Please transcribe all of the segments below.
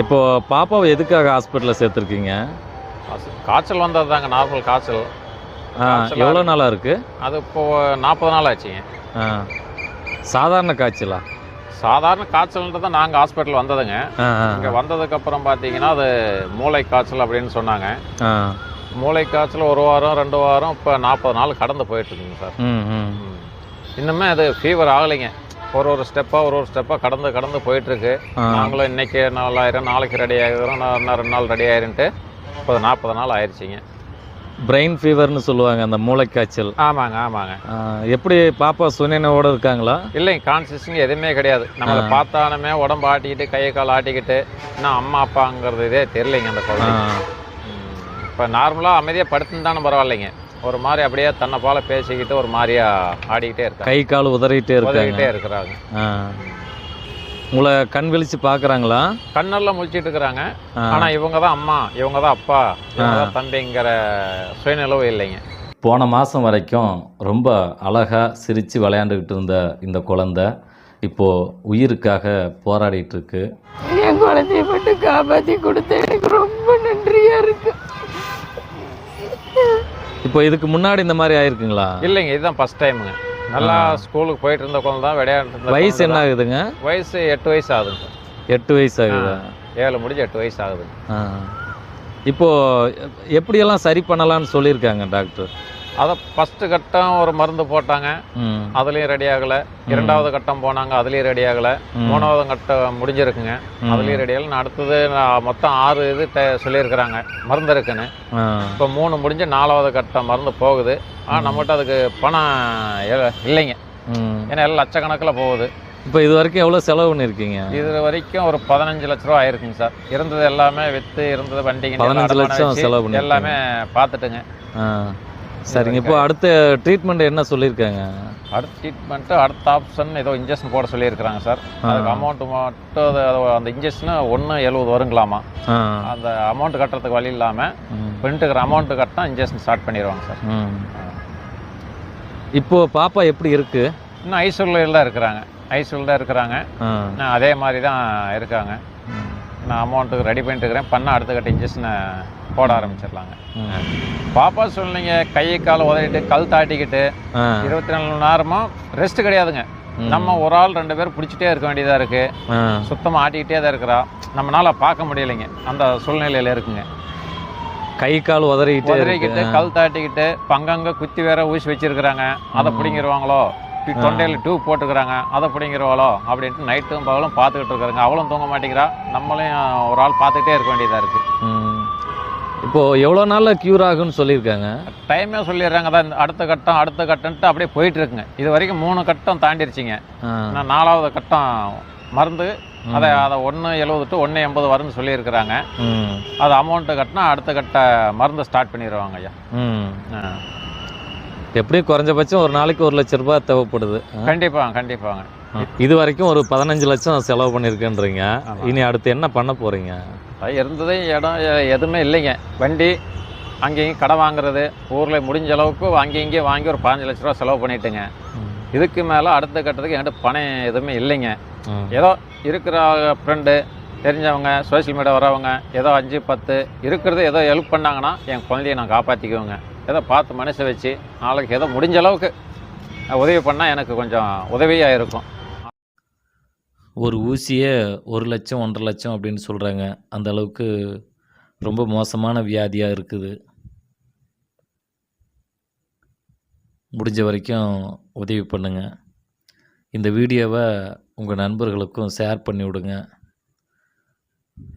இப்போ பாப்பாவை எதுக்காக ஹாஸ்பிட்டலில் சேர்த்துருக்கீங்க? காய்ச்சல் வந்தது தாங்க நார்மல் காய்ச்சல். எவ்வளோ நாளாக இருக்குது அது இப்போ நாற்பது நாள் ஆச்சுங்க. சாதாரண காய்ச்சலா? சாதாரண காய்ச்சல்ன்றது தான் நாங்கள் ஹாஸ்பிட்டல் வந்ததுங்க. இங்கே வந்ததுக்கப்புறம் பார்த்தீங்கன்னா அது மூளை காய்ச்சல் அப்படின்னு சொன்னாங்க. மூளை காய்ச்சல் ஒரு வாரம் ரெண்டு வாரம் இப்போ நாற்பது நாள் கடந்து போயிட்டுருக்குங்க சார். இன்னுமே அது ஃபீவர் ஆகலைங்க. ஒரு ஒரு ஸ்டெப்பாக ஒரு ஒரு ஸ்டெப்பாக கடந்து கடந்து போயிட்டுருக்கு. நாங்களும் இன்னைக்கு நாலாயிரம் நாளைக்கு ரெடி ஆகிக்கிறோம் நான் ரெண்டு நாள் ரெடி ஆயிருன்ட்டு இப்போ நாற்பது நாள் ஆயிடுச்சிங்க பிரெயின் ஃபீவர்னு சொல்லுவாங்க அந்த மூளைக்காய்ச்சல். ஆமாங்க ஆமாங்க. எப்படி பாப்பா சுனினோட இருக்காங்களா? இல்லைங்க கான்சியஸுங்க எதுவுமே கிடையாது. நம்மளை பார்த்தாலுமே உடம்பு ஆட்டிக்கிட்டு கையை கால் ஆட்டிக்கிட்டு இன்னும் அம்மா அப்பாங்கிறது இதே தெரியலைங்க அந்த குழந்தை இப்போ நார்மலாக அமைதியாக படுத்துன்னு பரவாயில்லைங்க. ஒரு மாதிரி அப்படியே தன்னை போல பேசிக்கிட்டு ஒரு மாதிரியா ஆடிக்கிட்டே இருக்காங்க. கை கால் உதறிட்டே இருக்காங்க. இருக்கிறாங்க. உங்களை கண் விழிச்சு பார்க்குறாங்களா? கண்ணெல்லாம் முழிச்சிட்டு இருக்கிறாங்க. ஆனா இவங்க தான் அம்மா இவங்க தான் அப்பா இவங்க தான் தம்பிங்கிற சுயநிலவு இல்லைங்க. போன மாதம் வரைக்கும் ரொம்ப அழகாக சிரித்து விளையாண்டுக்கிட்டு இருந்த இந்த குழந்தை இப்போது உயிருக்காக போராடிட்டு இருக்கு. என் குழந்தைய மட்டும் காப்பாத்தி கொடுத்த எனக்கு ரொம்ப நன்றியா இருக்கு. இப்போ இதுக்கு முன்னாடி இந்த மாதிரி ஆயிருக்குங்களா? இல்லைங்க இதுதான் ஃபர்ஸ்ட் டைமுங்க நல்லா ஸ்கூலுக்கு போயிட்டு இருந்த குழந்தை தான் விளையாண்டு வயசு என்ன ஆகுதுங்க. வயசு எட்டு வயசு ஆகுதுங்க. எட்டு வயசு ஆகுதா? ஏழு முடிஞ்சு எட்டு வயசு ஆகுது. இப்போ எப்படியெல்லாம் சரி பண்ணலாம்னு சொல்லியிருக்காங்க டாக்டர்? அதை ஃபர்ஸ்ட் கட்டம் ஒரு மருந்து போட்டாங்க. அதுலயும் ரெடி ஆகல. இரண்டாவது கட்டம் போனாங்க அதுலயும் ரெடி ஆகல. மூணாவது கட்டம் முடிஞ்சிருக்குங்க. அதுலயும் ரெடி ஆகல. அடுத்தது மொத்தம் ஆறு இது சொல்லியிருக்கிறாங்க. மருந்து இருக்குன்னு. இப்போ மூணு முடிஞ்சு நாலாவது கட்டம் மருந்து போகுது. ஆனால் நம்மகிட்ட அதுக்கு பணம் இல்ல- இல்லைங்க. ஏன்னா எல்லாம் லட்சக்கணக்கில் போகுது. இப்போ இது வரைக்கும் எவ்வளோ செலவு பண்ணியிருக்கீங்க? இது வரைக்கும் ஒரு பதினஞ்சு லட்ச ரூபா ஆயிருக்குங்க சார். இருந்தது எல்லாமே வித்து இருந்தது வண்டிங்க பதினஞ்சு லட்சம் செலவு. எல்லாமே பார்த்துட்டுங்க. சரிங்க இப்போ அடுத்த ட்ரீட்மெண்ட் என்ன சொல்லியிருக்காங்க? அடுத்த ட்ரீட்மெண்ட்டு அடுத்த ஆப்ஷன் ஏதோ இன்ஜெக்ஷன் போட சொல்லியிருக்கிறாங்க சார். அதுக்கு அமௌண்ட் மட்டும் அந்த இன்ஜெக்ஷனு ஒன்று எழுபது வருங்களாமா. அந்த அமௌண்ட் கட்டுறதுக்கு வழி இல்லாமல் ம். பிரிண்ட்டுக்கிற அமௌண்ட் கட்டினா இன்ஜெக்ஷன் ஸ்டார்ட் பண்ணிடுவாங்க சார். ம். இப்போ பாப்பா எப்படி இருக்கு? இன்னும் ஐசோலில் தான் இருக்கிறாங்க. ஐசோலில் தான் இருக்கிறாங்க. அதே மாதிரி தான் இருக்காங்க. நான் அமௌண்ட்டுக்கு ரெடி பண்ணிட்டு இருக்கிறேன். பண்ண அடுத்த கட்ட இன்ஜெக்ஷனை போட ஆரம்பிச்சிடலாங்க. பாப்பா சொல்லுங்க கை கால் உதறிட்டு கல் தாட்டிக்கிட்டு இருபத்தி நாலு மணி நேரமும் ரெஸ்ட் கிடையாதுங்க. நம்ம ஒரு ஆள் ரெண்டு பேர் பிடிச்சிட்டே இருக்க வேண்டியதாக இருக்கு. சுத்தமாக ஆட்டிக்கிட்டே தான் இருக்கிறா. நம்மளால பார்க்க முடியலைங்க. அந்த சூழ்நிலையில இருக்குங்க. கை கால் உதறிக்கிட்டே உதறிக்கிட்டு கல் தாட்டிக்கிட்டு பங்கங்க குத்தி வேற ஊசி வச்சிருக்கிறாங்க. அதை பிடிங்கிருவாங்களோ? டி- தொண்டையில டியூப் போட்டுக்கிறாங்க அதை பிடிங்கிருவாளோ? அப்படின்ட்டு நைட்டும் பகலும் பார்த்துக்கிட்டு இருக்கிறாங்க. அவளும் தூங்க மாட்டேங்கிறா. நம்மளையும் ஒரு ஆள் பார்த்துக்கிட்டே இருக்க வேண்டியதாக இருக்குது இப்போ எவ்வளோ நாளில் க்யூர் ஆகும்னு சொல்லியிருக்காங்க? டைமே சொல்லிடுறாங்க. தான் அடுத்த கட்டம் அடுத்த கட்டம்ட்டு அப்படியே போயிட்டு இருக்குங்க இது வரைக்கும் மூணு கட்டம் தாண்டிருச்சிங்க. நான் நாலாவது கட்டம் மருந்து அதை அதை ஒன்று எழுபது டு ஒன்று எண்பது வரும்னு சொல்லியிருக்கிறாங்க. அது அமௌண்ட்டு கட்டினா அடுத்த கட்ட மருந்து ஸ்டார்ட் பண்ணிடுவாங்க ஐயா. எப்படியும் குறைஞ்சபட்சம் ஒரு நாளைக்கு ஒரு லட்ச ரூபாய் தேவைப்படுது. ஆ. கண்டிப்பாங்க. கண்டிப்பாங்க இது வரைக்கும் ஒரு பதினஞ்சு லட்சம் செலவு பண்ணியிருக்கேன்றீங்க. இனி அடுத்து என்ன பண்ண போறீங்க? அது இருந்ததே இடம் எதுவுமே இல்லைங்க. வண்டி அங்கேயும் கடை வாங்குறது ஊரில் முடிஞ்ச அளவுக்கு அங்கேயும் இங்கேயும் வாங்கி ஒரு பதினஞ்சு லட்ச ரூபா செலவு பண்ணிட்டுங்க. இதுக்கு மேலே அடுத்த கட்டத்துக்கு என்கிட்ட பணம் எதுவுமே இல்லைங்க. ஏதோ இருக்கிற ஃப்ரெண்டு தெரிஞ்சவங்க சோஷியல் மீடியா வரவங்க ஏதோ அஞ்சு பத்து இருக்கிறது ஏதோ ஹெல்ப் பண்ணாங்கன்னா என் குழந்தைய நான் காப்பாற்றிக்குவேங்க ஏதோ பார்த்து மனசை வச்சு நாளைக்கு ஏதோ முடிஞ்ச அளவுக்கு உதவி பண்ணால் எனக்கு கொஞ்சம் உதவியாக இருக்கும். ஒரு ஊசியே ஒரு லட்சம் ஒன்றரை லட்சம் அப்படின்னு சொல்கிறாங்க அந்த அளவுக்கு ரொம்ப மோசமான வியாதியாக இருக்குது. முடிஞ்ச வரைக்கும் உதவி பண்ணுங்க. இந்த வீடியோவை உங்கள் நண்பர்களுக்கும் ஷேர் பண்ணி விடுங்க.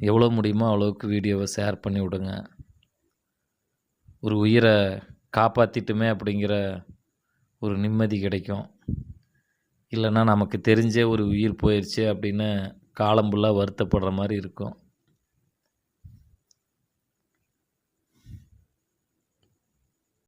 எவ்வளோ முடியுமோ அவ்வளோவுக்கு வீடியோவை ஷேர் பண்ணி விடுங்க. ஒரு உயிரை காப்பாற்றிட்டுமே அப்படிங்கிற ஒரு நிம்மதி கிடைக்கும். இல்லைன்னா நமக்கு தெரிஞ்சே ஒரு உயிர் போயிடுச்சு அப்படின்னு காலம் ஃபுல்லாக வருத்தப்படுற மாதிரி இருக்கும்.